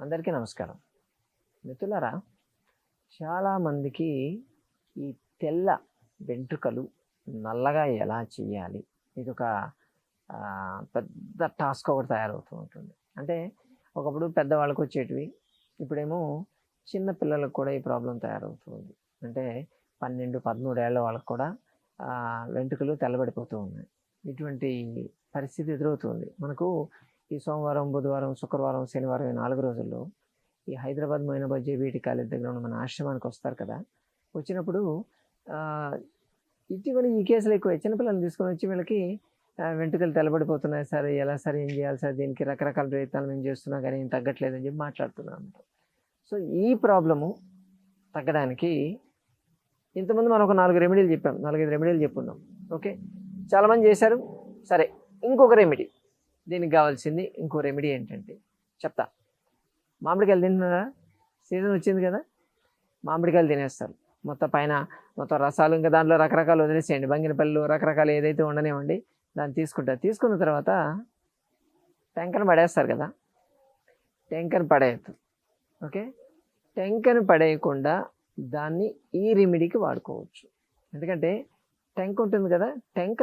అందరికీ నమస్కారం. మిత్రులారా చాలామందికి ఈ తెల్ల వెంట్రుకలు నల్లగా ఎలా చేయాలి? ఇది ఒక పెద్ద టాస్క్ ఒకటి తయారవుతూ ఉంటుంది. అంటే ఒకప్పుడు పెద్దవాళ్ళకు వచ్చేటివి ఇప్పుడేమో చిన్న పిల్లలకు కూడా ఈ ప్రాబ్లం తయారవుతుంది అంటే పన్నెండు పదమూడేళ్ళ వాళ్ళకు కూడా వెంట్రుకలు తెల్లబడిపోతూ ఉన్నాయి. ఇటువంటి పరిస్థితి ఎదురవుతుంది మనకు ఈ సోమవారం బుధవారం శుక్రవారం శనివారం ఈ నాలుగు రోజుల్లో ఈ హైదరాబాద్ మైనాబాద్ జేబీటీ కాలేజ్ దగ్గర ఉన్న మన ఆశ్రమానికి వస్తారు కదా. వచ్చినప్పుడు ఇటీవల ఈ కేసులు ఎక్కువ చిన్నపిల్లల్ని తీసుకొని వచ్చి వీళ్ళకి వెంట్రుకలు తెల్లబడిపోతున్నాయి. సార్ ఎలా సార్ ఏం చేయాలి సార్? దీనికి రకరకాల ప్రయత్నాలు మేము చేస్తున్నా కానీ ఏం తగ్గట్లేదని చెప్పి మాట్లాడుతున్నాం సో ఈ ప్రాబ్లము తగ్గడానికి ఇంతకుముందు మనం ఒక నాలుగు రెమెడీలు చెప్పాం. నాలుగైదు రెమెడీలు చెప్పున్నాం. ఓకే? చాలామంది చేశారు. సరే ఇంకొక రెమెడీ. దీనికి కావాల్సింది ఇంకో రెమెడీ ఏంటంటే చెప్తా. మామిడికాయలు తింటున్నారా? సీజన్ వచ్చింది కదా మామిడికాయలు తినేస్తారు. మొత్తం పైన మొత్తం రసాలు ఇంకా దాంట్లో రకరకాలు వదిలేసేయండి. బంగినపల్లి రకరకాలు ఏదైతే ఉండనివ్వండి దాన్ని తీసుకుంటారు తీసుకున్న తర్వాత టెంకను పడేస్తారు కదా టెంకను పడేయద్దు. ఓకే? టెంకను పడేయకుండా దాన్ని ఈ రెమెడీకి వాడుకోవచ్చు. ఎందుకంటే టెంక ఉంటుంది కదా టెంక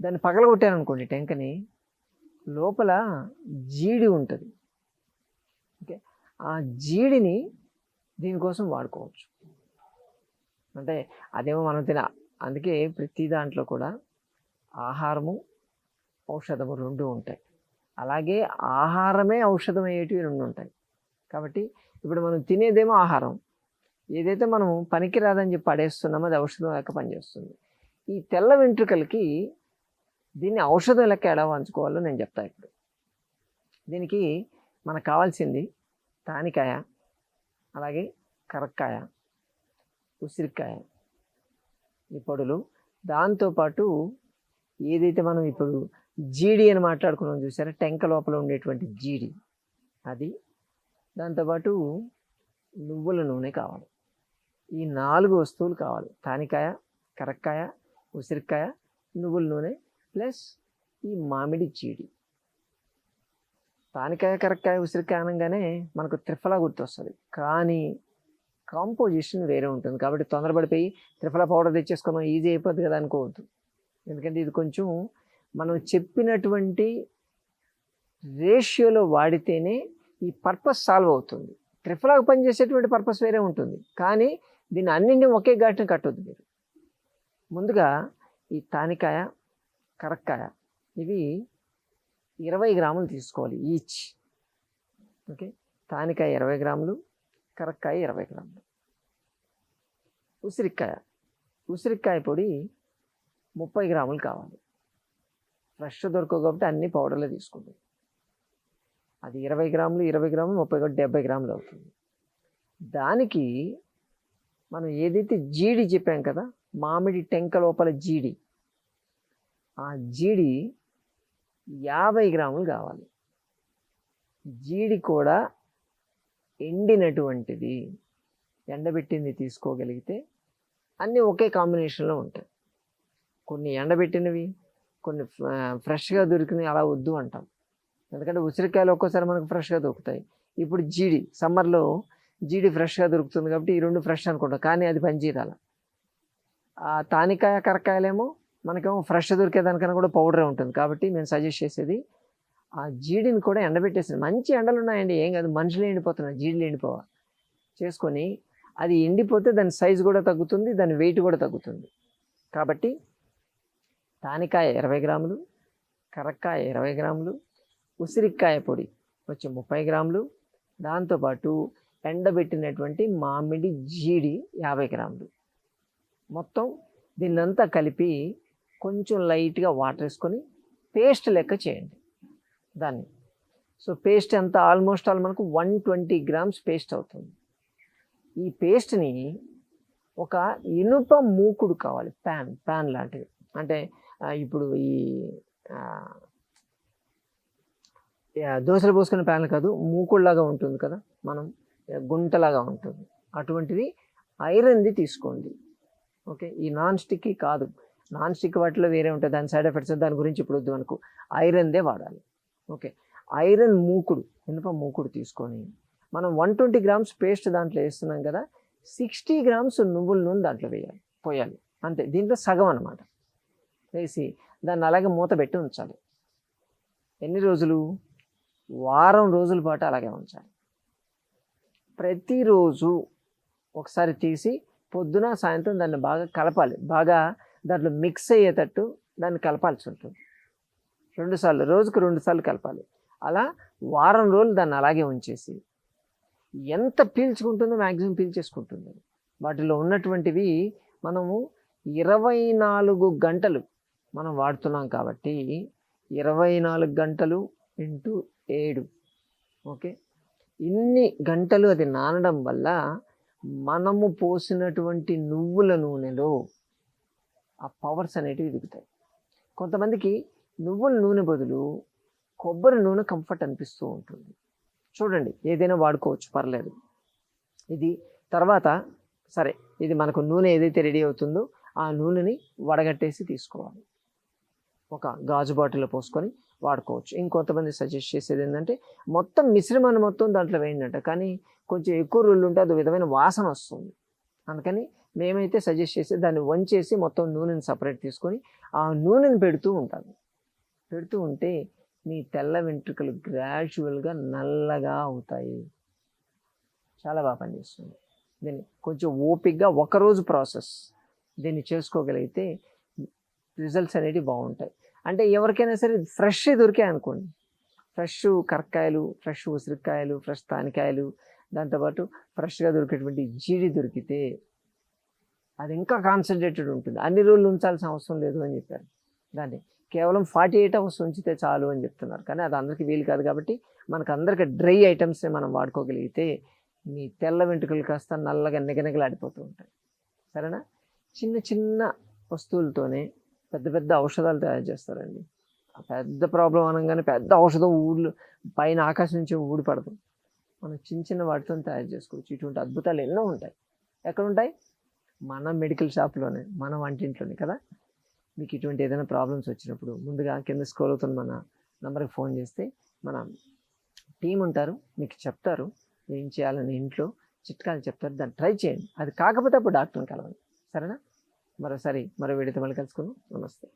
దాన్ని పగలగొట్టారనుకోండి టెంకని లోపల జీడి ఉంటుంది. ఓకే? ఆ జీడిని దీనికోసం వాడుకోవచ్చు. అంటే అదేమో మనం తిన అందుకే ప్రతి దాంట్లో కూడా ఆహారము ఔషధము రెండు ఉంటాయి. అలాగే ఆహారమే ఔషధం అయ్యేటివి రెండు ఉంటాయి. కాబట్టి ఇప్పుడు మనం తినేదేమో ఆహారం. ఏదైతే మనం పనికిరాదని చెప్పి పడేస్తున్నామో అది ఔషధం లేక పనిచేస్తుంది ఈ తెల్ల వెంట్రుకలకి దీన్ని ఔషధం లెక్క ఎలా వంచుకోవాలో నేను చెప్తా ఇప్పుడు. దీనికి మనకు కావాల్సింది తానికాయ అలాగే కరక్కాయ ఉసిరికాయ ఈ పొడులు. దాంతోపాటు ఏదైతే మనం ఇప్పుడు జీడి అని మాట్లాడుకున్నాం చూసారా? టెంక లోపల ఉండేటువంటి జీడి. అది. దాంతోపాటు నువ్వుల నూనె కావాలి. ఈ నాలుగు వస్తువులు కావాలి. తానికాయ కరక్కాయ ఉసిరికాయ నువ్వుల నూనె ప్లస్ ఈ మామిడి చీడి. తానికాయ కరక్కాయ ఉసిరికాయ అనగానే మనకు త్రిఫలా గుర్తొస్తుంది. కానీ కాంపోజిషన్ వేరే ఉంటుంది. కాబట్టి తొందరపడిపోయి త్రిఫలా పౌడర్ తెచ్చేసుకున్నాం ఈజీ అయిపోద్ది కదా అనుకోవద్దు. ఎందుకంటే ఇది కొంచెం మనం చెప్పినటువంటి రేషియోలో వాడితేనే ఈ పర్పస్ సాల్వ్ అవుతుంది. త్రిఫలాకు పనిచేసేటువంటి పర్పస్ వేరే ఉంటుంది. కానీ దీన్ని అన్నింటినీ ఒకే ఘాటును కట్టొద్దు మీరు. ముందుగా ఈ తానికాయ కరక్కాయ ఇవి ఇరవై గ్రాములు తీసుకోవాలి ఈచ్. ఓకే? తానికాయ ఇరవై గ్రాములు కరక్కాయ ఇరవై గ్రాములు. ఉసిరికాయ. ఉసిరికాయ పొడి ముప్పై గ్రాములు కావాలి. ఫ్రెష్ దొరకవు కాబట్టి అన్ని పౌడర్లు తీసుకుంటాయి అది ఇరవై గ్రాములు ఇరవై గ్రాములు ముప్పై ఒకటి డెబ్బై గ్రాములు అవుతుంది. దానికి మనం ఏదైతే జీడి చెప్పాం కదా మామిడి టెంక లోపల జీడి ఆ జీడి యాభై గ్రాములు కావాలి. జీడి కూడా ఎండినటువంటిది. ఎండబెట్టింది తీసుకోగలిగితే అన్నీ ఒకే కాంబినేషన్లో ఉంటాయి. కొన్ని ఎండబెట్టినవి కొన్ని ఫ్రెష్గా దొరికినవి అలా వద్దు అంటాం. ఎందుకంటే ఉసిరికాయలు ఒక్కోసారి మనకు ఫ్రెష్గా దొరుకుతాయి. ఇప్పుడు జీడి సమ్మర్లో జీడి ఫ్రెష్గా దొరుకుతుంది కాబట్టి ఈ రెండు ఫ్రెష్ అనుకుంటాం. కానీ అది పనిచేయాలి ఆ తానికాయ కరకాయలేమో మనకేమో ఫ్రెష్ దొరికేదానికన్నా కూడా పౌడరే ఉంటుంది. కాబట్టి నేను సజెస్ట్ చేసేది ఆ జీడిని కూడా ఎండబెట్టేసింది మంచి ఎండలు ఉన్నాయండి. ఏం కాదు మనుషులు ఎండిపోతున్నాయి జీడీలు ఎండిపోవ చేసుకొని అది ఎండిపోతే దాని సైజు కూడా తగ్గుతుంది దాని వెయిట్ కూడా తగ్గుతుంది. కాబట్టి తానికాయ ఇరవై గ్రాములు కరక్కాయ ఇరవై గ్రాములు ఉసిరికాయ పొడి వచ్చి ముప్పై గ్రాములు దాంతోపాటు ఎండబెట్టినటువంటి మామిడి జీడి యాభై గ్రాములు. మొత్తం దీన్నంతా కలిపి కొంచెం లైట్గా వాటర్ వేసుకొని పేస్ట్ లెక్క చేయండి. దాన్ని. సో పేస్ట్ ఎంత? ఆల్మోస్ట్ ఆల్ మనకు వన్ ట్వంటీ గ్రామ్స్ పేస్ట్ అవుతుంది. ఈ పేస్ట్ని ఒక ఇనుప మూకుడు కావాలి. ప్యాన్ ప్యాన్ లాంటిది. అంటే ఇప్పుడు ఈ దోశలు పోసుకునే ప్యాన్ కాదు మూకుడులాగా ఉంటుంది కదా? మనం గుంటలాగా ఉంటుంది. అటువంటిది ఐరన్ది తీసుకోండి. ఓకే? ఈ నాన్ స్టిక్కి కాదు. నాన్ స్టిక్ వాటిలో వేరే ఉంటుంది. దాని సైడ్ ఎఫెక్ట్స్ దాని గురించి ఇప్పుడు వద్దు అనుకో. ఐరన్దే వాడాలి. ఓకే. ఐరన్ మూకుడు. ఇనుప మూకుడు తీసుకొని? మనం వన్ ట్వంటీ గ్రామ్స్ పేస్ట్ దాంట్లో వేస్తున్నాం కదా. సిక్స్టీ గ్రామ్స్ నువ్వుల నూనె దాంట్లో వేయాలి. పోయాలి. అంతే. దీంట్లో సగం అనమాట వేసి దాన్ని అలాగే మూత పెట్టి ఉంచాలి. ఎన్ని రోజులు? వారం రోజుల పాటు అలాగే ఉంచాలి. ప్రతిరోజు ఒకసారి తీసి పొద్దున సాయంత్రం దాన్ని బాగా కలపాలి. బాగా దాంట్లో మిక్స్ అయ్యేటట్టు దాన్ని కలపాల్సి ఉంటుంది. రెండుసార్లు రోజుకు రెండు సార్లు కలపాలి. అలా వారం రోజులు దాన్ని అలాగే ఉంచేసి ఎంత పీల్చుకుంటుందో మ్యాక్సిమం పీల్చేసుకుంటుంది. వాటిలో ఉన్నటువంటివి మనము ఇరవై నాలుగు గంటలు మనం వాడుతున్నాం కాబట్టి ఇరవై నాలుగు గంటలు ఇంటూ ఏడు ఓకే? ఇన్ని గంటలు అది నానడం వల్ల మనము పోసినటువంటి నువ్వుల నూనెలో ఆ పవర్స్ అనేటివి దిగుతాయి. కొంతమందికి నువ్వుల నూనె బదులు కొబ్బరి నూనె కంఫర్ట్ అనిపిస్తూ ఉంటుంది. చూడండి ఏదైనా వాడుకోవచ్చు పర్లేదు. ఇది తర్వాత సరే ఇది మనకు నూనె ఏదైతే రెడీ అవుతుందో ఆ నూనెని వడగట్టేసి తీసుకోవాలి. ఒక గాజు బాటిల్లో పోసుకొని వాడుకోవచ్చు. ఇంకొంతమంది సజెస్ట్ చేసేది ఏంటంటే మొత్తం మిశ్రమాన్ని మొత్తం దాంట్లో వేయండి కానీ కొంచెం ఎక్కువ రోజులు ఉంటే అది విధమైన వాసన వస్తుంది. అందుకని మేమైతే సజెస్ట్ చేసి దాన్ని వంచేసి మొత్తం నూనెని సపరేట్ తీసుకొని ఆ నూనెని పెడుతూ ఉంటాను. పెడుతూ ఉంటే మీ తెల్ల వెంట్రుకలు గ్రాడ్యువల్గా నల్లగా అవుతాయి. చాలా బాగా పనిచేస్తుంది. దీన్ని కొంచెం ఓపిక్గా ఒకరోజు ప్రాసెస్ దీన్ని చేసుకోగలిగితే రిజల్ట్స్ అనేవి బాగుంటాయి. అంటే ఎవరికైనా సరే ఫ్రెష్ దొరికాయి అనుకోండి ఫ్రెష్ కరక్కాయలు ఫ్రెష్ ఉసిరికాయలు ఫ్రెష్ తానికాయలు దాంతోపాటు ఫ్రెష్గా దొరికేటువంటి జీడి దొరికితే అది ఇంకా కాన్సన్ట్రేటెడ్ ఉంటుంది. అన్ని రోజులు ఉంచాల్సిన అవసరం లేదు అని చెప్పారు. దాన్ని కేవలం ఫార్టీ ఎయిట్ అవర్స్ ఉంచితే చాలు అని చెప్తున్నారు. కానీ అది అందరికీ వీలు కాదు కాబట్టి మనకు అందరికీ డ్రై ఐటమ్స్ని మనం వాడుకోగలిగితే మీ తెల్ల వెంట్రుకలు కాస్త నల్లగా నిగనిగలాడిపోతూ ఉంటాయి. సరేనా? చిన్న చిన్న వస్తువులతోనే పెద్ద పెద్ద ఔషధాలు తయారు చేస్తారండి. పెద్ద ప్రాబ్లం అనగానే పెద్ద ఔషధం ఊళ్ళు పైన ఆకాశం నుంచి ఊడిపడదు మనం చిన్న చిన్న వాటితో తయారు చేసుకోవచ్చు. ఇటువంటి అద్భుతాలు ఎన్నో ఉంటాయి. ఎక్కడ ఉంటాయి మన మెడికల్ షాప్లోనే మన వంటింట్లోనే కదా? మీకు ఇటువంటి ఏదైనా ప్రాబ్లమ్స్ వచ్చినప్పుడు ముందుగా కింద స్క్రోల్ అవుతున్న మన నెంబర్కి ఫోన్ చేస్తే మన టీం ఉంటారు మీకు చెప్తారు ఏం చేయాలని ఇంట్లో చిట్కాలు చెప్తారు దాన్ని ట్రై చేయండి. అది కాకపోతే అప్పుడు డాక్టర్ని కలవండి. సరేనా? మరోసారి మరో వీడియోతో మళ్ళీ కలుసుకుందాం. నమస్తే.